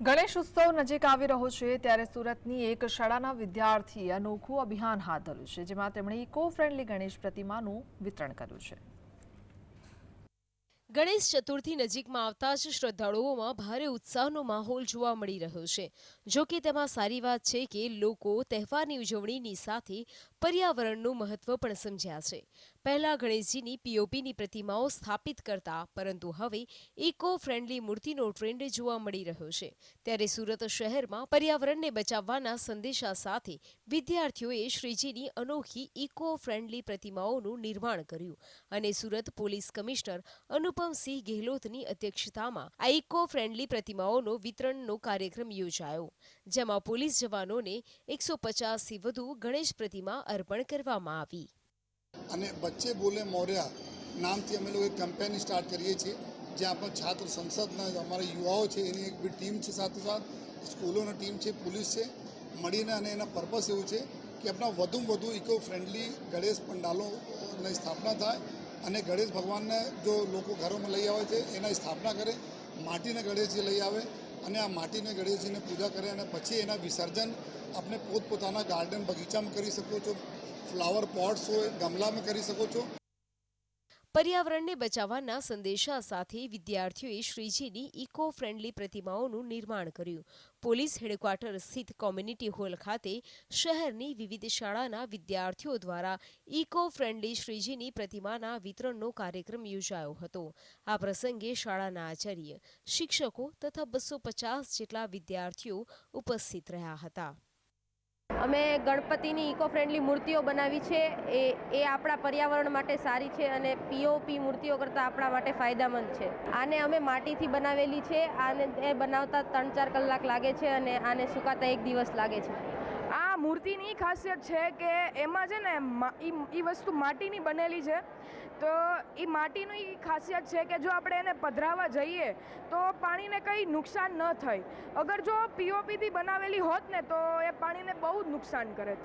ગણેશ ઉત્સવ નજીક આવી રહ્યો છે ત્યારે સુરતની એક શાળાના વિદ્યાર્થીએ અનોખું અભિયાન હાથ ધર્યું છે, જેમાં તેમણે ઇકો ફ્રેન્ડલી ગણેશ પ્રતિમાનું વિતરણ કર્યું છે. ગણેશ ચતુર્થી નજીકમાં આવતા જ શ્રદ્ધાળુઓમાં ભારે ઉત્સાહનો માહોલ જોવા મળી રહ્યો છે. જો કે તેમાં સારી વાત છે કે લોકો તહેવારની ઉજવણીની સાથે પર્યાવરણનું મહત્વ પણ સમજ્યા છે. પહેલા ગણેશજીની પીઓપીની પ્રતિમાઓ સ્થાપિત કરતા, પરંતુ હવે ઇકો ફ્રેન્ડલી મૂર્તિનો ટ્રેન્ડ જોવા મળી રહ્યો છે. ત્યારે સુરત શહેરમાં પર્યાવરણને બચાવવાના સંદેશા સાથે વિદ્યાર્થીઓએ શ્રીજીની અનોખી ઇકો ફ્રેન્ડલી પ્રતિમાઓનું નિર્માણ કર્યું. અને સુરત પોલીસ કમિશનર અનુપમસિંહ ગેહલોતની અધ્યક્ષતામાં આ ઇકો ફ્રેન્ડલી પ્રતિમાઓનો વિતરણનો કાર્યક્રમ યોજાયો, જેમાં પોલીસ જવાનોને એકસો પચાસથી વધુ ગણેશ પ્રતિમા અર્પણ કરવામાં આવી. અને બચ્ચે બોલે મોર્યા નામથી અમે લોકો એક કેમ્પેન સ્ટાર્ટ કરીએ છીએ, જ્યાં પણ છાત્ર સંસદના અમારા યુવાઓ છે, એની એક બી ટીમ છે સાથોસાથ સ્કૂલોની ટીમ છે, પોલીસ છે, મળીને અને એના પર્પસ એવું છે કે આપણા વધુમાં વધુ ઇકો ફ્રેન્ડલી ગણેશ પંડાલોની સ્થાપના થાય અને ગણેશ ભગવાનને જો લોકો ઘરોમાં લઈ આવે છે, એના સ્થાપના કરે, માટીના ગણેશજી લઈ આવે અને આ માટીને ગણેશજીને પૂજા કરે અને પછી એના વિસર્જન આપણે પોતપોતાના ગાર્ડન બગીચામાં કરી શકો છો. ફ્લાવર પોટ્સ હોય, ગમલામાં કરી શકો છો. પર્યાવરણને બચાવવાના સંદેશા સાથે વિદ્યાર્થીઓએ શ્રીજીની ઇકો ફ્રેન્ડલી પ્રતિમાઓનું નિર્માણ કર્યું. પોલીસ હેડક્વાર્ટર સ્થિત કોમ્યુનિટી હોલ ખાતે શહેરની વિવિધ શાળાના વિદ્યાર્થીઓ દ્વારા ઇકો ફ્રેન્ડલી શ્રીજીની પ્રતિમાના વિતરણનો કાર્યક્રમ યોજાયો હતો. આ પ્રસંગે શાળાના આચાર્ય, શિક્ષકો તથા બસો પચાસ જેટલા વિદ્યાર્થીઓ ઉપસ્થિત રહ્યા હતા. અમે ગણપતિની ઇકો ફ્રેન્ડલી મૂર્તિઓ બનાવી છે. એ એ આપણા પર્યાવરણ માટે સારી છે અને પીઓપી મૂર્તિઓ કરતાં આપણા માટે ફાયદામંદ છે. આને અમે માટીથી બનાવેલી છે. આને, એ બનાવતા ત્રણ ચાર કલાક લાગે છે અને આને સુકાતા એક દિવસ લાગે છે. આ મૂર્તિની ખાસિયત છે કે એમાં છે ને એ વસ્તુ માટીની બનેલી છે. તો એ માટીની ખાસિયત છે કે જો આપણે એને પધરાવા જઈએ, તો પાણીને કંઈ નુકસાન ન થાય. અગર જો પીઓપીથી બનાવેલી હોત ને, તો એ પાણીને બહુ જ નુકસાન કરે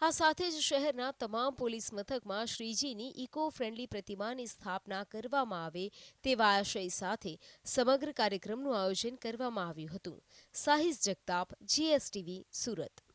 આ સાથે જ શહેરના તમામ પોલીસ મથકમાં શ્રીજીની ઇકો ફ્રેન્ડલી પ્રતિમાની સ્થાપના કરવામાં આવે તેવા આશય સાથે સમગ્ર કાર્યક્રમનું આયોજન કરવામાં આવ્યું હતું. સાહિસ જગતાપ, જીએસટીવી, સુરત.